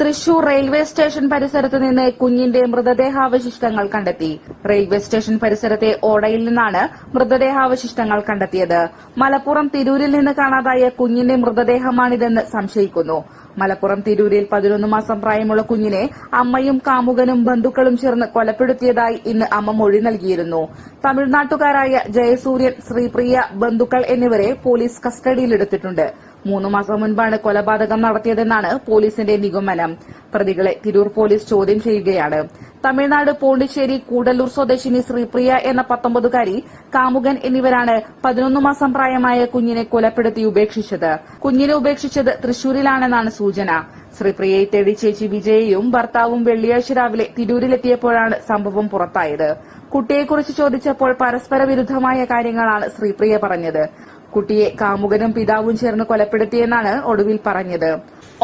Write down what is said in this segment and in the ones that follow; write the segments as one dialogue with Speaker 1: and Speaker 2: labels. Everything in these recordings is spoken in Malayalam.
Speaker 1: തൃശൂർ റെയിൽവേ സ്റ്റേഷൻ പരിസരത്ത് നിന്ന് കുഞ്ഞിന്റെ മൃതദേഹാവശിഷ്ടങ്ങൾ കണ്ടെത്തി. റെയിൽവേ സ്റ്റേഷൻ പരിസരത്തെ ഓടയിൽ നിന്നാണ് മൃതദേഹാവശിഷ്ടങ്ങൾ കണ്ടെത്തിയത്. മലപ്പുറം തിരൂരിൽ നിന്ന് കാണാതായ കുഞ്ഞിന്റെ മൃതദേഹമാണിതെന്ന് സംശയിക്കുന്നു. മലപ്പുറം തിരൂരിൽ പതിനൊന്ന് മാസം പ്രായമുള്ള കുഞ്ഞിനെ അമ്മയും കാമുകനും ബന്ധുക്കളും ചേർന്ന് കൊലപ്പെടുത്തിയതായി ഇന്ന് അമ്മ മൊഴി നൽകിയിരുന്നു. തമിഴ്നാട്ടുകാരായ ജയസൂര്യൻ ശ്രീപ്രിയ ബന്ധുക്കൾ എന്നിവരെ പോലീസ് കസ്റ്റഡിയിലെടുത്തിട്ടുണ്ട്. മൂന്ന് മാസം മുൻപാണ് കൊലപാതകം നടത്തിയതെന്നാണ് പോലീസിന്റെ നിഗമനം. പ്രതികളെ തിരൂർ പോലീസ് ചോദ്യം ചെയ്യുകയാണ്. തമിഴ്നാട് പോണ്ടിച്ചേരി കൂടല്ലൂർ സ്വദേശിനി ശ്രീപ്രിയ എന്ന പത്തൊമ്പതുകാരി കാമുകൻ എന്നിവരാണ് പതിനൊന്ന് മാസം പ്രായമായ കുഞ്ഞിനെ കൊലപ്പെടുത്തി ഉപേക്ഷിച്ചത്. കുഞ്ഞിനെ ഉപേക്ഷിച്ചത് തൃശൂരിലാണെന്നാണ് സൂചന. ശ്രീപ്രിയയെ തേടി ചേച്ചി വിജയയും ഭർത്താവും വെള്ളിയാഴ്ച രാവിലെ തിരൂരിലെത്തിയപ്പോഴാണ് സംഭവം പുറത്തായത്. കുട്ടിയെക്കുറിച്ച് ചോദിച്ചപ്പോൾ പരസ്പര വിരുദ്ധമായ കാര്യങ്ങളാണ് ശ്രീപ്രിയ പറഞ്ഞത്. കുട്ടിയെ കാമുകനും പിതാവും ചേർന്ന് കൊലപ്പെടുത്തിയെന്നാണ് ഒടുവിൽ പറഞ്ഞത്.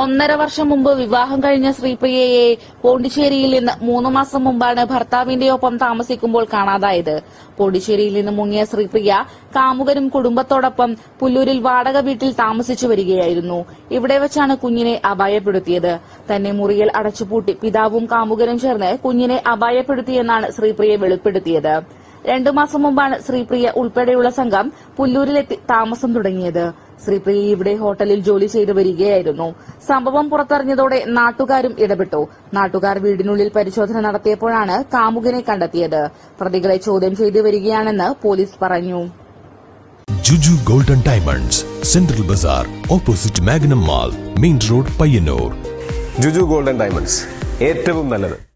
Speaker 1: ഒന്നര വർഷം മുമ്പ് വിവാഹം കഴിഞ്ഞ ശ്രീപ്രിയയെ പോണ്ടിച്ചേരിയിൽ നിന്ന് മൂന്ന് മാസം മുമ്പാണ് ഭർത്താവിന്റെ ഒപ്പം താമസിക്കുമ്പോൾ കാണാതായത്. പോണ്ടിച്ചേരിയിൽ നിന്ന് മുങ്ങിയ ശ്രീപ്രിയ കാമുകനും കുടുംബത്തോടൊപ്പം പുല്ലൂരിൽ വാടക വീട്ടിൽ താമസിച്ചു വരികയായിരുന്നു. ഇവിടെ വെച്ചാണ് കുഞ്ഞിനെ അപായപ്പെടുത്തിയത്. തന്നെ മുറിയിൽ അടച്ചുപൂട്ടി പിതാവും കാമുകനും ചേർന്ന് കുഞ്ഞിനെ അപായപ്പെടുത്തിയെന്നാണ് ശ്രീപ്രിയ വെളിപ്പെടുത്തിയത്. രണ്ടു മാസം മുമ്പാണ് ശ്രീപ്രിയ ഉൾപ്പെടെയുള്ള സംഘം പുല്ലൂരിലെത്തി താമസം തുടങ്ങിയത്. ശ്രീപ്രിയ ഇവിടെ ഹോട്ടലിൽ ജോലി ചെയ്തു വരികയായിരുന്നു. സംഭവം പുറത്തറിഞ്ഞതോടെ നാട്ടുകാരും ഇടപെട്ടു. നാട്ടുകാർ വീടിനുള്ളിൽ പരിശോധന നടത്തിയപ്പോഴാണ് കാമുകനെ കണ്ടെത്തിയത്. പ്രതികളെ ചോദ്യം ചെയ്തു വരികയാണെന്ന് പോലീസ് പറഞ്ഞു.
Speaker 2: Juju golden diamonds central bazaar opposite Magnum mall main road Payyanur.
Speaker 3: Juju golden diamonds ഏറ്റവും നല്ലത്.